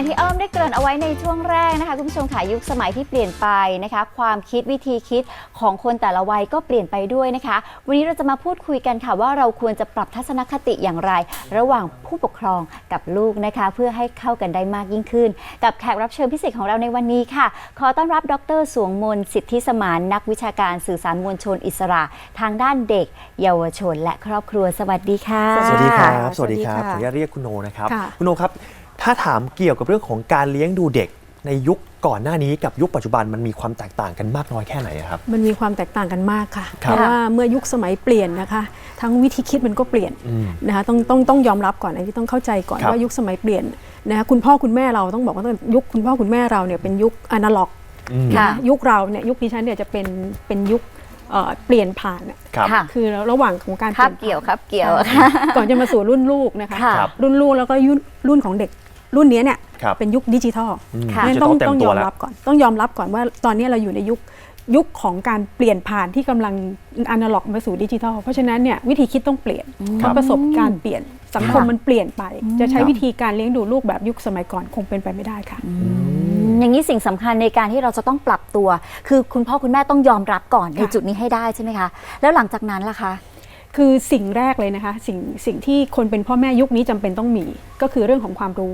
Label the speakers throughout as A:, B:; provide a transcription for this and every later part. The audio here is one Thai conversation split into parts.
A: อย่างที่อ้อมได้เกริ่นเอาไว้ในช่วงแรกนะคะคุณผู้ชมค่ะยุคสมัยที่เปลี่ยนไปนะคะ ความคิดวิธีคิดของคนแต่ละวัยก็เปลี่ยนไปด้วยนะคะ วันนี้เราจะมาพูดคุยกันค่ะว่าเราควรจะปรับทัศนคติอย่างไร ระหว่างผู้ปกครองกับลูกนะคะ เพื่อให้เข้ากันได้มากยิ่งขึ้น กับแขกรับเชิญพิเศษของเราในวันนี้ค่ะ ขอต้อนรับดรสวงมนต์สิทธิสมานนักวิชาการสื่อสารมวลชนอิสระ ทางด้านเด็ก เยาวชน และครอบครัวสวัสดีค่ะ
B: สวัสดีครับ
C: ค่ะ
B: สวัสดีครับ
C: สวัสดีค่ะ
B: ขออนุญาตเรียกคุณโนนะครับ
C: ค่ะ
B: คุณโนครับ ถ้าถามเกี่ยวกับเรื่องของการเลี้ยงดูเด็กในยุคก่อนหน้านี้กับยุคปัจจุบันมันมีความแตกต่างกันมากน้อยแค่ไหนอะครับ
C: มันมีความแตกต่างกันมากค่ะ
B: ครับ
C: เพราะว่าเมื่อยุคสมัยเปลี่ยนนะคะ ทั้งวิธีคิดมันก็เปลี่ยน
B: อืม
C: นะคะต้องต้องต้องยอมรับก่อนอันนี้ต้องเข้าใจก่อน
B: ครับ
C: ว่ายุคสมัยเปลี่ยนนะคะคุณพ่อคุณแม่เราต้องบอกว่าตั้งแต่ยุคคุณพ่อคุณแม่เราเนี่ยเป็นยุคอนาล็อก
B: อืม
A: ค่ะ
C: ยุคเราเนี่ยยุคดิฉันเนี่ยจะเป็นเป็นยุคเอ่อเปลี่ยนผ่านอะ
B: ครับ
A: ค่ะ
C: คือระหว่างของการ
A: ครับ
C: ปลี่
A: เกี่
C: ย
A: ย
C: น
A: วครับเกี่ยว
C: ผ่านก่อนจะมาสู่รุ่นลูกนะคะ
A: ค่ะ
B: ครับ
C: รุ่นลูกแล้วก็ยุครุ่นของเด็ก รุ่นเนี้ยเนี่ย
B: ครับ
C: เป็นยุคดิจิทัล
B: อืม
A: ค่ะ
C: งั้น
B: จะ
C: ต้
B: ต้
C: อ
B: องงเต็
C: ต้อ
B: ม
C: ง
B: ตั
C: ยวอม
B: แล้ว
C: รับก่อนต้องยอมรับก่อนว่าตอนนี้เราอยู่ในยุคยุคของการเปลี่ยนผ่านที่กำลังอนาล็อกมาสู่ดิจิทัลเพราะฉะนั้นเนี่ยวิธีคิดต้องเปลี่ยน
B: ครับ
C: ประสบการณ์เปลี่ยนสังคม
A: ค่ะ
C: มันเปลี่ยนไป จะใช้
B: ครับ
C: วิธีการเลี้ยงดูลูกแบบยุคสมัยก่อนคงเป็นไปไม่ได้ค่ะ
A: อย่างนี้สิ่งสำคัญในการที่เราจะต้องปรับตัว คือคุณพ่อคุณแม่ต้องยอมรับก่อนใน
C: ค่ะ
A: จุดนี้ให้ได้ใช่ไหมคะ แล้วหลังจากนั้นล่ะคะ
C: คือสิ่งแรกเลยนะคะ สิ่งสิ่งที่คนเป็นพ่อแม่ยุคนี้จำเป็นต้องมี ก็คือเรื่องของความรู้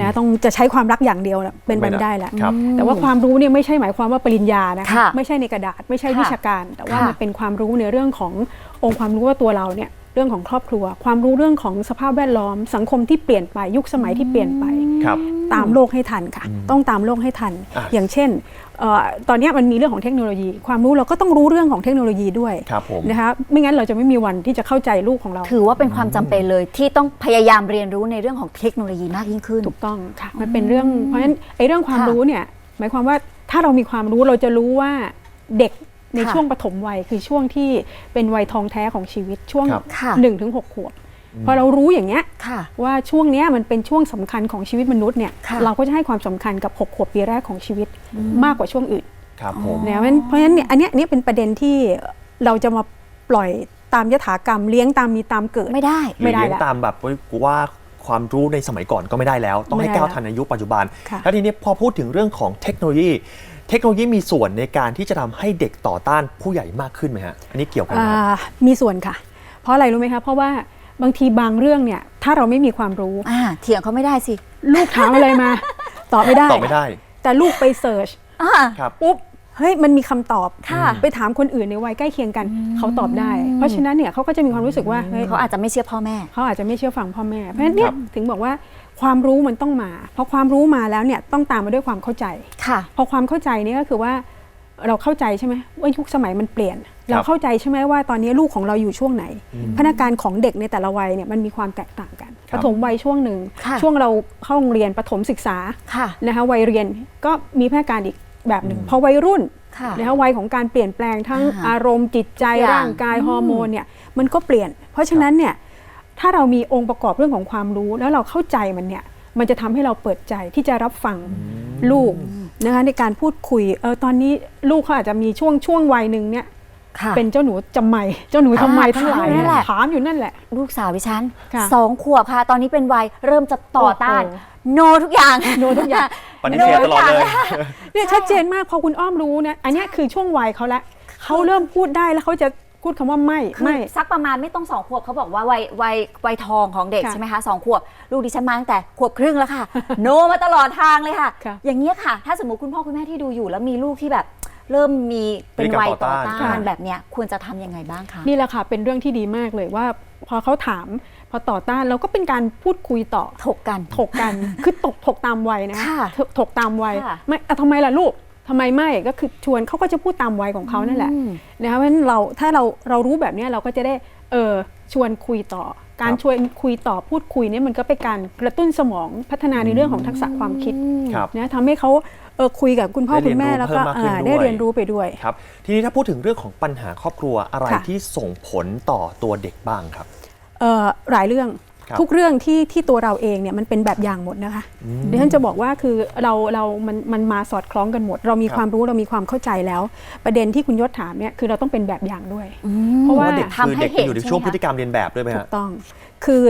C: นะต้องจะใช้ความรักอย่างเดียวน่ะเป็นไปไม่ได้แล้ว
B: ครับ
C: แต่ว่าความรู้เนี่ยไม่ใช่หมายความว่าปริญญานะคะ
A: ค่ะ
C: ไม่ใช่ในกระดาษไม่ใช่
A: ค่ะ
C: วิชาการ แต่ว่า
A: ค่ะ
C: มันเป็นความรู้ในเรื่องขององค์ความรู้ว่าตัวเราเนี่ยเรื่องของครอบครัว ความรู้เรื่องของสภาพแวดล้อม สังคมที่เปลี่ยนไปยุคสมัยที่เปลี่ยนไป
B: ครับ
C: ตามโลกให้ทันค่ะ ต้องตามโลกให้ทัน
B: อะ
C: อย่างเช่นเอ่อตอนเนี้ยมันมีเรื่องของเทคโนโลยี ความรู้เราก็ต้องรู้เรื่องของเทคโนโลยีด้วย
B: ครับผม
C: นะคะไม่งั้นเราจะไม่มีวันที่จะเข้าใจลูกของเรา
A: ถือว่าเป็นความจำเป็นเลยที่ต้องพยายามเรียนรู้ในเรื่องของเทคโนโลยีมากยิ่งขึ้น
C: ถูกต้องค่ะมันเป็นเรื่องเพราะฉะนั้นไอ้เรื่องความ
A: ค่ะ
C: รู้เนี่ยหมายความว่าถ้าเรามีความรู้เราจะรู้ว่าเด็กใน
A: ค่ะ
C: ช่วงปฐมวัยคือช่วงที่เป็นวัยทองแท้ของชีวิตช่วง
B: ครับ
A: ค่ะ
C: 1นถึงหขวบ พอเรารู้อย่างเงี้ย
A: ค่ะ
C: ว่าช่วงเนี้ยมันเป็นช่วงสำคัญของชีวิตมนุษย์เนี่ย
A: ค่ะ
C: เราก็จะให้ความสำคัญกับ 6 ขวบปีแรกของชีวิตมากกว่าช่วงอื่น
B: ครับผม
C: นะเพราะฉะนั้นเพราะฉะนั้นเนี่ยอันเนี้ยอันเนี้ยเป็นประเด็นที่เราจะมาปล่อยตามยถากรรมเลี้ยงตามมีตามเกิด
A: ไม่ได้
B: หรือ
C: ไม่ได้
B: เลี้ยง
C: ละ
B: ตามแบบว่าความรู้ในสมัยก่อนก็ไม่ได้แล้ว ต้องให้
C: ไม่ได้
B: ก้าว
C: ละ
B: ทันในยุคปัจจุบัน
C: ค่ะ
B: แล้วทีนี้พอพูดถึงเรื่องของเทคโนโลยี เทคโนโลยีมีส่วนในการที่จะทำให้เด็กต่อต้านผู้ใหญ่มากขึ้นไหมฮะอันนี้เกี่ยวกันไหมครับ
C: อ่ามีส่วนค่ะ เพราะอะไรรู้ไหมคะเพราะว่า บางทีบางเรื่องเนี่ย ถ้าเราไม่มีความรู้
A: อ่าเถียงเขาไม่ได้สิ
C: ลูกถามอะไรมา ตอบไม่ได้
B: ตอบไม่ได้
C: แต่ลูกไปเสิร์ช
A: อ่า
B: ครับ
C: ปุ๊บเฮ้ยมันมีคำตอบ
A: ค่ะ
C: ไปถามคนอื่นในวัยใกล้เคียงกัน เขาตอบได้ เพราะฉะนั้นเนี่ยเขาก็จะมีความรู้สึกว่าเฮ้ย
A: เขาอาจจะไม่เชื่อพ่อแม่
C: เขาอาจจะไม่เชื่อฟังพ่อแม่ เพราะฉะนั้นเนี่
B: ค
C: ย
B: รับ
C: ถึงบอกว่าความรู้มันต้องมา พอความรู้มาแล้วเนี่ยต้องตามมาด้วยความเข้าใจ
A: ค่ะ
C: พอความเข้าใจนี่ก็คือว่าเราเข้าใจใช่ไหมว่ายุคสมัยมันเปลี่ยน เราเข้าใจใช่ไหมว่าตอนนี้ลูกของเราอยู่ช่วงไหนพนักงานของเด็กในแต่ละวัยเนี่ยมันมีความแตกต่างกัน
B: ครั
C: ป
B: บ
C: ฐมวัยช่วงหนึ่ง
A: ค่ะ
C: ช่วงเราเข้าโรงเรียนปฐมศึกษา
A: ค่ะ
C: นะคะวัยเรียนก็มีพนักงานอีกแบบหนึ่งพอวัยรุ่น
A: ค่ะ
C: นะคะวัยของการเปลี่ยนแปลงทั้ง
A: อ่า
C: อารมณ์จิตใจ
A: ทุกอย่าง
C: ร่างกายฮอร์โมนเนี่ยมันก็เปลี่ยน เพราะฉะนั้นเนี่ยถ้าเรามีองค์ประกอบเรื่องของความรู้ แล้วเราเข้าใจมันเนี่ยมันจะทำให้เราเปิดใจที่จะรับฟังลูกนะคะในการพูดคุยเออตอนนี้ลูกเขาอาจจะมีช่วงช่วงวัยหนึ่งเนี่ย
A: ค่ะ
C: เป็นเจ้าหนูจำไม่เจ้าหนูทำไม
A: อ่า
C: ทั้งหลาย
A: ถามนั่นแหละ
C: ถามอยู่นั่นแหละ
A: ลูกสาวดิฉัน
C: ค่ะ
A: สองขวบค่ะ ตอนนี้เป็นวัยเริ่มจะต่อต้าน
C: โอ้โห
A: โนทุกอย่าง
C: โนทุกอย่าง
B: ปฏิเสธตลอดเลย
C: เนี่ยชัดเจนมากพอคุณอ้อมรู้นะอันเนี้ยคือช่วงวัยเขาละเขาเริ่มพูดได้แล้วเขาจะพูดคำว่าไม่
A: คือ
C: ไม่
A: สักประมาณไม่ต้องสองขวบเขาบอกว่าวัยวัยวัยทองของเด็ก
C: ค่ะ
A: ใช่ไหมคะสองขวบลูกดิฉันมาตั้งแต่ขวบครึ่งแล้วค่ะ โนมาตลอดทางเลยค่ะ
C: ค่ะ
A: อย่างนี้ยค่ะ ถ้าสมมติคุณพ่อคุณแม่ที่ดูอยู่แล้วมีลูกที่แบบ เริ่มมีเป็นวัยต่อ
B: พฤติกรรมต่อต้าน
A: ต้าน
C: ค่ะ
A: แบบเนี้ยควรจะทำยังไงบ้างคะ
C: นี่แหละค่ะเป็นเรื่องที่ดีมากเลยว่า พอเขาถามพอต่อต้านเราก็เป็นการพูดคุยต่อ
A: ถกกัน
C: ถกกันคือตกถกตามวัยนะ
A: ค่ะ
C: ถกถกตามวัย
A: ค่ะ
C: ไม่อะทำไมล่ะลูกทำไมไม่ก็คือชวนเขาก็จะพูดตามวัยของเขานั่นแหละ
A: อืม
C: นะคะเพราะฉะนั้นเราถ้าเราเรารู้แบบเนี้ยเราก็จะได้เออชวนคุยต่อ การ
B: ครับ
C: ชวนคุยต่อพูดคุยเนี่ยมันก็เป็นการกระตุ้นสมองพัฒนาในเรื่องของทักษะความคิด
B: ครับ
C: นะทำให้เขาเออคุยกับคุณพ่อ
B: ได้
C: คุณแม่
B: เรียนรู้
C: แล้วก็
B: เพิ่มมากขึ้น
C: อ่า
B: ด้วย
C: ได้เรียนรู้ไปด้วย
B: ครับทีนี้ถ้าพูดถึงเรื่องของปัญหาครอบครัวอะไร
C: ค่ะ
B: ที่ส่งผลต่อตัวเด็กบ้างครับ
C: เอ่อหลายเรื่อง
B: ครับ
C: ทุกเรื่องที่ที่ตัวเราเองเนี่ยมันเป็นแบบอย่างหมดนะคะดิฉันจะบอกว่าคือเราเรามันมันมาสอดคล้องกันหมด เรามี
B: ครับ
C: ความรู้เรามีความเข้าใจแล้ว ประเด็นที่คุณยศถามเนี่ยคือเราต้องเป็นแบบอย่างด้วย
A: อืม
C: เพราะ
B: เพราะ
C: ว่า
B: ว่าเด็กคือ
A: ทำให้
B: เด็ก
A: เห็น
B: อยู่ใน
A: ใช่ไหม
B: ช่วง
A: คะ
B: พฤติกรรมเรียนแบบด้วยไหม
C: ถู
B: ฮะ
C: กต้องคือ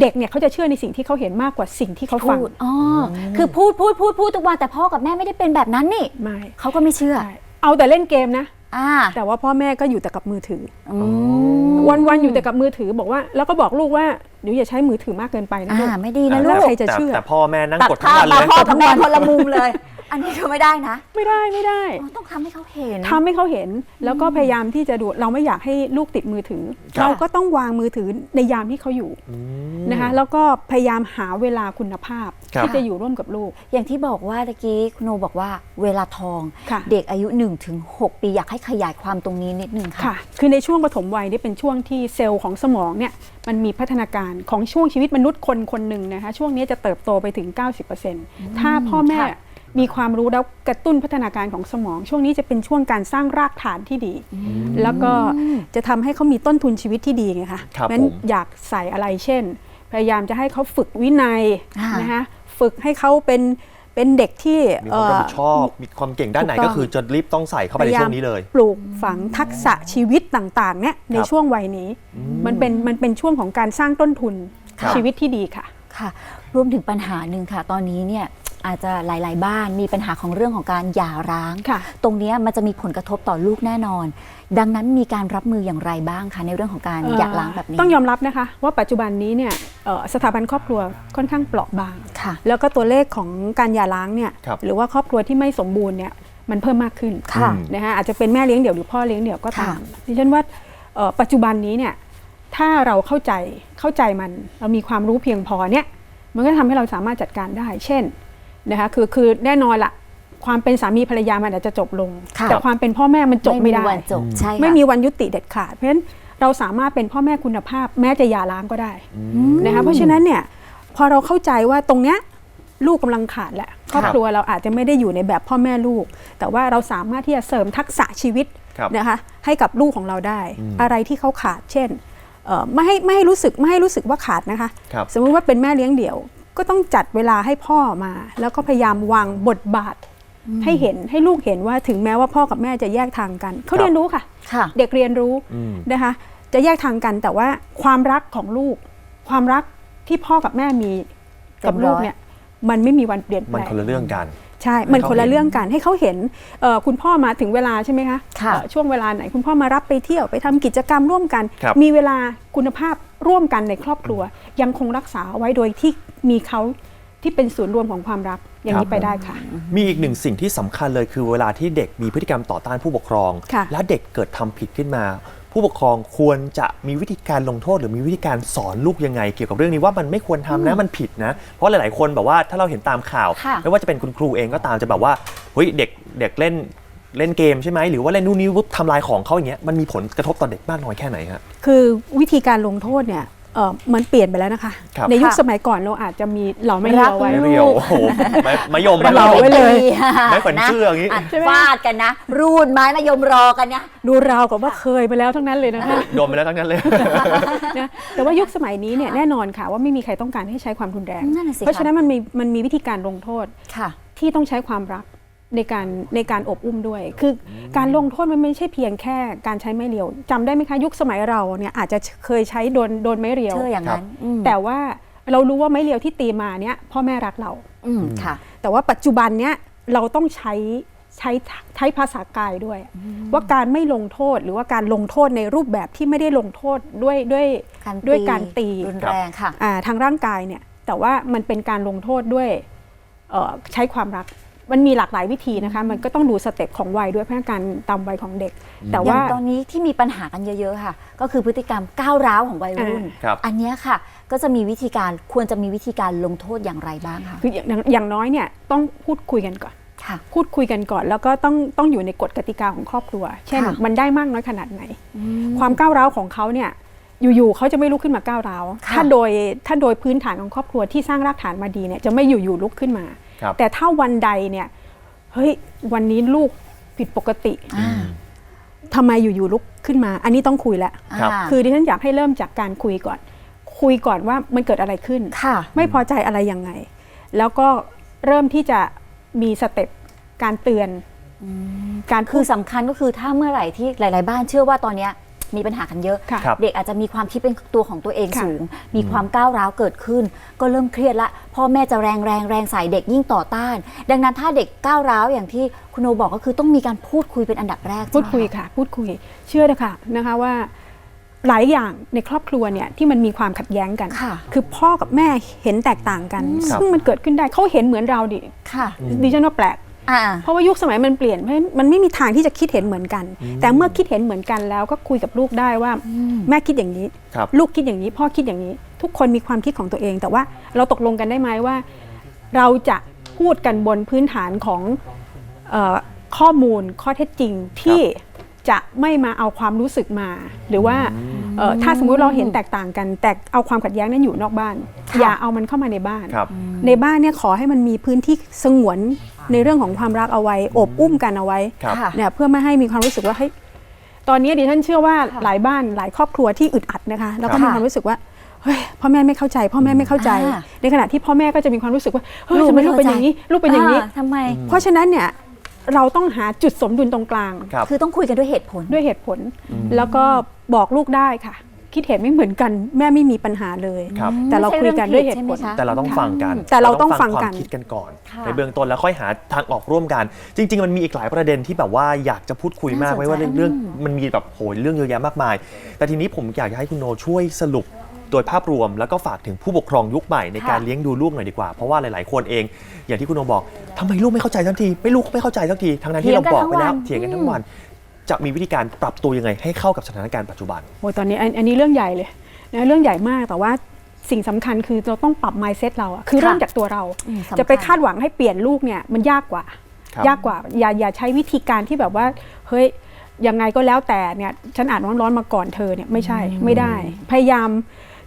C: เด็กเนี่ยเขาจะเชื่อในสิ่งที่เขาเห็นมากกว่าสิ่งที่เขาฟัง
A: พูดอ๋ออคือพูดพูดพูดพูดทุกวันแต่พ่อกับแม่ไม่ได้เป็นแบบนั้นนี่
C: ไม่
A: เขาก็ไม่เชื่อ
C: ใช่เอาแต่เล่นเกมนะ
A: อ่า
C: แต่ว่าพ่อแม่ก็อยู่แต่กับมือถือ
A: อืม
C: วันวันๆอยู่แต่กับมือถือบอกว่า แล้วก็บอกลูกว่าหนูอย่าใช้มือถือมากเกินไปนะลูก
A: อ่าไม่ดีนะ
C: แล้
A: ลู
C: ว
A: ก
C: ใครจะเชื่อ
B: แต่พ่อแม่นั่ง
A: ตัด
B: กดทั้ง
A: ภาพ
B: วันเล
A: มาย พ่อกับแม่คนละมุมเลย อันนี้คือไม่ได้นะ
C: ไม่ได้ไม่ได้
A: อ๋อต้องทำให้เขาเห็น
C: ทำให้เขาเห็นแล้วก็พยายามที่จะดูเราไม่อยากให้ลูกติดมือถือ
B: ครับ
C: เราก็ต้องวางมือถือในยามที่เขาอยู่
B: อืม
C: นะคะแล้วก็พยายามหาเวลาคุณภาพ
B: ครับ
C: ที่จะอยู่ร่วมกับลูก
A: อย่างที่บอกว่าตะกี้คุณโนบอกว่าเวลาทอง
C: ค่ะ
A: เด็กอายุ1ถึง6ปีอยากให้ขยายความตรงนี้นิดนึงค่ะ
C: ค่ะ คือในช่วงปฐมวัยนี่เป็นช่วงที่เซลล์ของสมองเนี่ยมันมีพัฒนาการของช่วงชีวิตมนุษย์คนคนหนึ่งนะคะช่วงนี้จะเติบโตไปถึง 90%ถ้าพ่อแม่
A: ค่ะ
C: มีความรู้แล้วกระตุ้นพัฒนาการของสมอง ช่วงนี้จะเป็นช่วงการสร้างรากฐานที่ดี แล้วก็จะทำให้เขามีต้นทุนชีวิตที่ดีไงคะ
B: ครับ
C: เพาะฉะนั้น
B: ผม
C: อยากใส่อะไรเช่น พยายามจะให้เขาฝึกวินัย
A: อ่าน
C: นะคะฝึกให้เขาเป็นเป็นเด็กที่
B: มีความรับผิดชอบ
C: เมี
B: ความเก่งด้านไหน
C: ถูกต้
B: ก็
C: อง
B: คือจะรีบต้องใส่เข้าไปในช่วงนี้เลย
C: ปลูกฝังทักษะชีวิตต่างๆเนี่ยใน
B: ครับ
C: ช่วงวัยนี้ มันเป็นมันเป็นช่วงของการสร้างต้นทุน
B: ครับ
C: ชีวิตที่ดีค่ะ
A: ค่ะ รวมถึงปัญหาหนึ่งค่ะ ตอนนี้เนี่ย อาจจะหลาย ๆ บ้านมีปัญหาของเรื่องของการหย่าร้าง
C: ค่ะ
A: ตรงเนี้ยมันจะมีผลกระทบต่อลูกแน่นอน ดังนั้นมีการรับมืออย่างไรบ้างคะในเรื่องของการหย่าร้างแบบนี้
C: ต้องยอมรับนะคะ ว่าปัจจุบันนี้เนี่ยเอ่อสถาบันครอบครัวค่อนข้างเปราะบาง
A: ค่ะ
C: แล้วก็ตัวเลขของการหย่าร้างเนี่ย
B: ครับ
C: หรือว่าครอบครัวที่ไม่สมบูรณ์เนี่ยมันเพิ่มมากขึ้น
A: ค่ะ
C: นะคะอาจจะเป็นแม่เลี้ยงเดี่ยวหรือพ่อเลี้ยงเดี่ยวก็ตาม
A: ค่ะ
C: ดิฉันว่าเอ่อปัจจุบันนี้เนี่ยถ้าเราเข้าใจเข้าใจมันเรามีความรู้เพียงพอเนี่ยมันก็ทำให้เราสามารถจัดการได้ เช่น นะคะคือคือแน่นอนละความเป็นสามีภรรยามันอาจจะจบลง
A: ค่ะ
C: แต่ความเป็นพ่อแม่มันจบไม่ได้
A: วันจบใช่ค่ะ
C: ไม่มีวันยุติเด็ดขาด เพราะฉะนั้นเราสามารถเป็นพ่อแม่คุณภาพ แม้จะหย่าร้างก็ได้นะคะเพราะฉะนั้นเนี่ยพอเราเข้าใจว่าตรงเนี้ยลูกกำลังขาดแหละครอบครัวเราอาจจะไม่ได้อยู่ในแบบพ่อแม่ลูก แต่ว่าเราสามารถที่จะเสริมทักษะชีวิต
B: ครับ
C: นะคะให้กับลูกของเราได้ อะไรที่เขาขาดเช่นเอ่อไม่ให้ไม่ให้รู้สึกไม่ให้รู้สึกว่าขาดนะคะ
B: ครับ
C: สมมุติว่าเป็นแม่เลี้ยงเดี่ยว ก็ต้องจัดเวลาให้พ่อมา แล้วก็พยายามวางบทบาทให้เห็นให้ลูกเห็นว่าถึงแม้ว่าพ่อกับแม่จะแยกทางกันเขา
B: ครับ
C: เรียนรู้ค่ะ
A: ค่ะ
C: เด็กเรียนรู้
B: อืม
C: นะคะ จะแยกทางกันแต่ว่าความรักของลูก ความรักที่พ่อกับแม่มีกับ
A: เต็มร้อย
C: ลูกเนี่ยมันไม่มีวันเปลี่ยนแป
B: มัน
C: ลง
B: คนละเรื่องกัน
C: ใช่มัน
B: ให้เขา
C: คนละ
B: เห็น
C: เรื่องกันให้เขาเห็นเอ่อคุณพ่อมาถึงเวลาใช่ไหมคะ
A: ค่ะ
C: เอ่อช่วงเวลาไหนคุณพ่อมารับไปเที่ยวไปทำกิจกรรมร่วมกัน
B: ครับ
C: มีเวลาคุณภาพร่วมกันในครอบครัว ยังคงรักษาไว้โดยที่มีเขาที่เป็นศูนย์รวมของความรักอย่างนี้ไปได้ค่ะ
B: มีอีกหนึ่งสิ่งที่สำคัญเลยคือเวลาที่เด็กมีพฤติกรรมต่อต้านผู้ปกครอง
C: ค่ะ
B: และเด็กเกิดทำผิดขึ้นมา ผู้ปกครองควรจะมีวิธีการลงโทษ หรือมีวิธีการสอนลูกยังไง เกี่ยวกับเรื่องนี้ว่ามันไม่ควรทำนะมันผิดนะ เพราะหลาย ๆ คนแบบว่าถ้าเราเห็นตามข่าว
A: ค่ะ
B: ไม่ว่าจะเป็นคุณครูเองก็ตามจะแบบว่าเฮ้ยเด็กเด็กเล่นเล่นเกมใช่ไหมหรือว่าเล่นนู่นนี่ปุ๊บทำลายของเขาอย่างเงี้ยมันมีผลกระทบต่อเด็กมากน้อยแค่ไหนฮะ
C: คือวิธีการลงโทษเนี่ย เออมันเปลี่ยนไปแล้วนะคะ
B: ครับ
C: ในยุค
A: ค่ะ
C: สมัยก่อนเราอาจจะมีเหล่าไม่เลียวไว้
B: ไม่เรียวโอ้โหไม้ไมายม
C: เราไว้เลย
B: ไม้ขวัญเสื้ออย่างงี้ะ
A: ฟาดกันนะ รูดไม้มายมรอกันนะ
C: ดูราวกับว่าเคยไปแล้วทั้งนั้นเลยนะคะ
B: โดนไปแล้วทั้งนั้นเลย
C: นะแต่ว่ายุคสมัยนี้เนี่ยแน่นอนค่ะว่าไม่มีใครต้องการให้ใช้ความรุนแรง
A: นั่นน่ะสิ
C: เพราะ
A: คะ
C: ฉะนั้นมันมีมันมีวิธีการลงโทษ
A: ค่ะ
C: ที่ต้องใช้ความรัก ในการในการอบอุ้มด้วย คือการลงโทษมันไม่ใช่เพียงแค่การใช้ไม้เรียวจำได้ไหมคะยุคสมัยเราเนี่ยอาจจะเคยใช้โดนโดนไม้เรียว
A: เชื่ออย่างนั้นอืม
C: แต่ว่าเรารู้ว่าไม้เรียวที่ตีมาเนี่ยพ่อแม่รักเรา
A: อืมค่ะ
C: แต่ว่าปัจจุบันเนี้ยเราต้องใช้ใช้ใช้ภาษากายด้วย ว่าการไม่ลงโทษหรือว่าการลงโทษในรูปแบบที่ไม่ได้ลงโทษด้วยด้วย
A: การตี
C: ด้วยการตี
A: รุนแรงค่ะ
C: อ่าทางร่างกายเนี่ยแต่ว่ามันเป็นการลงโทษด้วยเอ่อใช้ความรัก มันมีหลากหลายวิธีนะคะ มันก็ต้องดูสเต็ปของวัยด้วยเพราะการตามวัยของเด็ก แต่
A: อย่า
C: ว่า
A: งตอนนี้ที่มีปัญหากันเยอะ ๆ ค่ะ ก็คือพฤติกรรมก้าวร้าวของวัยรุ่น
B: ครับ
A: อันเนี้ยค่ะ ก็จะมีวิธีการควรจะมีวิธีการลงโทษอย่างไรบ้างคะ
C: คืออย่างอย่างน้อยเนี่ยต้องพูดคุยกันก่อน
A: ค่ะ
C: พูดคุยกันก่อนแล้วก็ต้องต้องอยู่ในกฎกติกาของครอบครัว เช่น
A: ค่ะ
C: มันได้มากน้อยขนาดไหน ความก้าวร้าวของเขาเนี่ยอยู่ๆเขาจะไม่ลุกขึ้นมาก้าวร้าว
A: ค่ะ
C: ถ้าโดยถ้าโดยพื้นฐานของครอบครัวที่สร้างรากฐานมาดีเนี่ยจะไม่อยู่ๆลุกขึ้นมา
B: ครับ
C: แต่ถ้าวันใดเนี่ยเฮ้ยวันนี้ลูกผิดปกติ
A: อ่า
C: ทำไมอยู่ๆลุกขึ้นมา อันนี้ต้องคุยแล้ว
B: ครับา
C: คือดิฉันอยากให้เริ่มจากการคุยก่อน คุยก่อนว่ามันเกิดอะไรขึ้น
A: ค่ะ
C: ไม่พอใจอะไรยังไง แล้วก็เริ่มที่จะมีสเต็ปการเตือนการ
A: คือสำคัญก็คือถ้าเมื่อไหร่ที่หลาย ๆ บ้านเชื่อว่าตอนเนี้ย มีปัญหากันเยอะ
C: ค่ะ
B: ครับ
A: เด็กอาจจะมีความคิดเป็นตัวของตัวเอง
C: ค่ะ
A: สูง มีความก้าวร้าวเกิดขึ้น ก็เริ่มเครียดละพ่อแม่จะแรงแรงแรงใส่เด็กยิ่งต่อต้าน ดังนั้นถ้าเด็กก้าวร้าวอย่างที่คุณโนบอกก็คือต้องมีการพูดคุยเป็นอันดับแรก
C: พูดคุย
A: ใช่ไหมะ
C: ค่ะ พูดคุย เชื่อนะคะนะคะว่าหลายอย่างในครอบครัวเนี่ยที่มันมีความขัดแย้งกัน
A: ค่ะ
C: คือพ่อกับแม่เห็นแตกต่างกัน
B: ครับ
C: ซึ่งมันเกิดขึ้นได้เขาเห็นเหมือนเราดิ
A: ค่ะ
C: ดิฉันว่าแปลก
A: อ่า
C: เพราะว่ายุคสมัยมันเปลี่ยนเพราะฉะนั้นมันไม่มีทางที่จะคิดเห็นเหมือนกัน แต่เมื่อคิดเห็นเหมือนกันแล้วก็คุยกับลูกได้ว่าแม่คิดอย่างนี้
B: ครับ
C: ลูกคิดอย่างนี้พ่อคิดอย่างนี้ ทุกคนมีความคิดของตัวเอง แต่ว่าเราตกลงกันได้ไหมว่า เราจะพูดกันบนพื้นฐานของเออข้อมูลข้อเท็จจริงที่จะไม่มาเอาความรู้สึกมา หรือว่าเอ่อถ้าสมมุติเราเห็นแตกต่างกัน แต่เอาความขัดแย้งนั้นอยู่นอกบ้าน
A: ค่ะ
C: อย่าเอามันเข้ามาในบ้าน
B: ครับ
C: ในบ้านเนี่ยขอให้มันมีพื้นที่สงวน ในเรื่องของความรักเอาไว้ อบอุ้มกันเอาไว้
B: ครับ
A: ค่ะ
C: เนี่ยเพื่อไม่ให้มีความรู้สึกว่าเฮ้ยตอนนี้ดิฉันเชื่อว่า
A: ค่ะ
C: หลายบ้านหลายครอบครัวที่อึดอัดนะคะแล้วก็
A: ค่ะ
C: มีความรู้สึกว่าเฮ้ยพ่อแม่ไม่เข้าใจ พ่อแม่ไม่เข้าใจ
A: อ่า
C: ในขณะที่พ่อแม่ก็จะมีความรู้สึกว่าเฮ้ยทำไมลูกเป็นอย่างนี้ ลูกเป็นอย่างนี้
A: ทำไม
C: เพราะฉะนั้นเนี่ยเราต้องหาจุดสมดุลตรงกลาง
B: ครับ
A: คือต้องคุยกันด้วยเหตุผล
C: ด้วยเหตุผล แล้วก็บอกลูกได้ค่ะ คิดเห็นไม่เหมือนกันแม่ไม่มีปัญหาเลย
B: ครับ
C: แต่เราคุยกันด้วยเหตุผล
A: ไม่ใช่เรื่องผิดใช่ไหมคะ
B: แต่เราต้องฟังกัน
C: แต่เราต้องฟังกัน
B: ความคิดกันก่อน
A: ค่ะ
B: ในเบื้องต้นแล้วค่อยหาทางออกร่วมกัน จริง ๆ มันมีอีกหลายประเด็นที่แบบว่าอยากจะพูดคุยมาก
A: น่าสนใจ
B: ไม่ว่าเรื่องเรื่องมันมีแบบโหยเรื่องเยอะแยะมากมาย แต่ทีนี้ผมอยากจะให้คุณโนช่วยสรุปโดยภาพรวม แล้วก็ฝากถึงผู้ปกครองยุคใหม่ในการเลี้ยงดูลูกหน่อยดีกว่า เพราะว่าหลาย ๆ คนเอง อย่างที่คุณโนบอกทำไมลูกไม่เข้าใจสักที ไม่ลูกไม่เข้าใจสักทีทั้งนั้นที่เราบอกไปแล้ว
A: เถี
B: เถีย
A: ย
B: ง
A: งกั
B: กัน
A: นทั้
B: ทั้ง
A: งวั
B: วัน
A: น
B: จะมีวิธีการปรับตัวยังไงให้เข้ากับสถานการณ์ปัจจุบัน
C: โอ้ยตอนนี้อันอันนี้เรื่องใหญ่เลยนะเรื่องใหญ่มากแต่ว่าสิ่งสำคัญคือเราต้องปรับ mindset เราอะคือ
A: ค่ะ
C: เริ่มจากตัวเรา
A: อืมสำคัญ
C: จะไปคาดหวังให้เปลี่ยนลูกเนี่ยมันยากกว่า
B: ครับ
C: ยากกว่า อย่าอย่าใช้วิธีการที่แบบว่า เฮ้ยยังไงก็แล้วแต่เนี่ยฉันอ่านร้อนๆมาก่อนเธอเนี่ยไม่ใช่ไม่ได้ พยายาม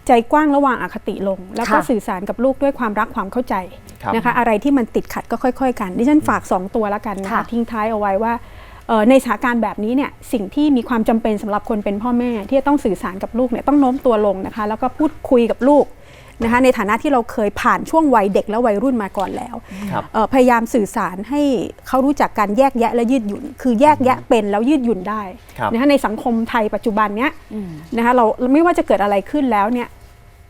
C: ใจกว้างระหว่างอคติลง แล้วก็
A: ค่ะ
C: สื่อสารกับลูกด้วยความรักความเข้าใจ
B: ครับ
C: นะคะ อะไรที่มันติดขัดก็ค่อย ๆ กันดิฉันฝาก2ตัวแล้วกันนะคะ
A: ค่ะ
C: ทิ้งท้ายเอาไว้ว่าเอ่อ ในสถานการณ์แบบนี้เนี่ยสิ่งที่มีความจำเป็นสำหรับคนเป็นพ่อแม่ ที่จะต้องสื่อสารกับลูกเนี่ยต้องโน้มตัวลงนะคะแล้วก็พูดคุยกับลูกนะคะในฐานะที่เราเคยผ่านช่วงวัยเด็กและวัยรุ่นมาก่อนแล้ว
B: ครับ
C: เอ่อพยายามสื่อสารให้เขารู้จักการแยกแยะและยืดหยุ่น คือแยกแยะเป็นแล้วยืดหยุ่นได้
B: ครับ
C: นะคะในสังคมไทยปัจจุบันเนี้ย
A: อืม
C: นะคะเราไม่ว่าจะเกิดอะไรขึ้นแล้วเนี่ย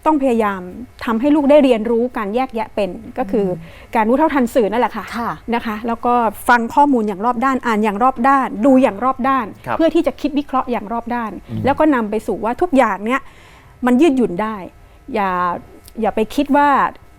C: ต้องพยายามทำให้ลูกได้เรียนรู้การแยกแยะเป็น ก็คือการรู้เท่าทันสื่อนั่นแหละค่ะ
A: ค่ะ
C: นะคะ แล้วก็ฟังข้อมูลอย่างรอบด้านอ่านอย่างรอบด้าน ดูอย่างรอบด้าน
B: ครับ
C: เพื่อที่จะคิดวิเคราะห์อย่างรอบด้าน แล้วก็นำไปสู่ว่าทุกอย่างเนี่ยมันยืดหยุ่นได้ อย่าอย่าไปคิดว่า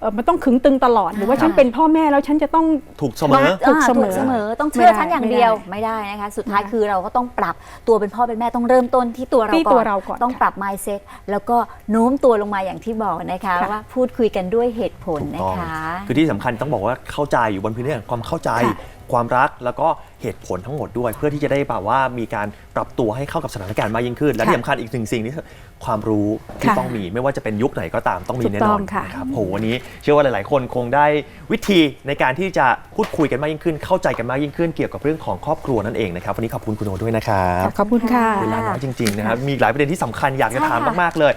C: เอ่อมันต้องขึงตึงตลอดหรือว่า
A: ค่ะ
C: ฉันเป็นพ่อแม่แล้วฉันจะต้อง
B: ถูกเสมอ
C: ถูกเสมอา
A: ถูกเสมอต้องเชื่อ
C: ไม่ได้
A: ฉันอย่างเดียวไม่ได้นะคะ สุดท้าย
C: ไม่ได้
A: คือเราก็ต้องปรับตัวเป็นพ่อเป็นแม่ต้องเริ่มต้นที่ตัวเรา
C: ที่
A: ก่อน
C: ตัวเราก่อน
A: ต้องปรับ mindset แล้วก็โน้มตัวลงมาอย่างที่บอกนะคะ
C: ค่ะ
A: ว่าพูดคุยกันด้วยเหตุผล
B: ถูก
A: นะ
B: ต้อง
A: คะ
B: คือที่สำคัญต้องบอกว่าเข้าใจอยู่บนพื้นที่ของความเข้าใจ
C: ค่ะ
B: ความรักแล้วก็เหตุผลทั้งหมดด้วย เพื่อที่จะได้แบบว่ามีการปรับตัวให้เข้ากับสถานการณ์มากยิ่งขึ้น และ
C: ค่ะ
B: ที่สำคัญอีกหนึ่งสิ่งนี่คือความรู้ที่
C: ค่ะ
B: ต้องมีไม่ว่าจะเป็นยุคไหนก็ตามต้องมี
C: ถูก
B: แน่นอน
C: ต้องค่ะ
B: นะครับโหวันนี้เชื่อว่าหลาย ๆ คนคงได้วิธีในการที่จะพูดคุยกันมากยิ่งขึ้น เข้าใจกันมากยิ่งขึ้นเกี่ยวกับเรื่องของครอบครัวนั่นเองนะครับวันนี้ขอบคุณคุณโอด้วยนะครับ
C: ขอบคุณค่ะ
B: เวลาน้อยจริง ๆ นะครับ มีหลายประเด็นที่สำคัญอยากจะถาม
A: ใช่ค่ะ
B: มาก ๆ เลย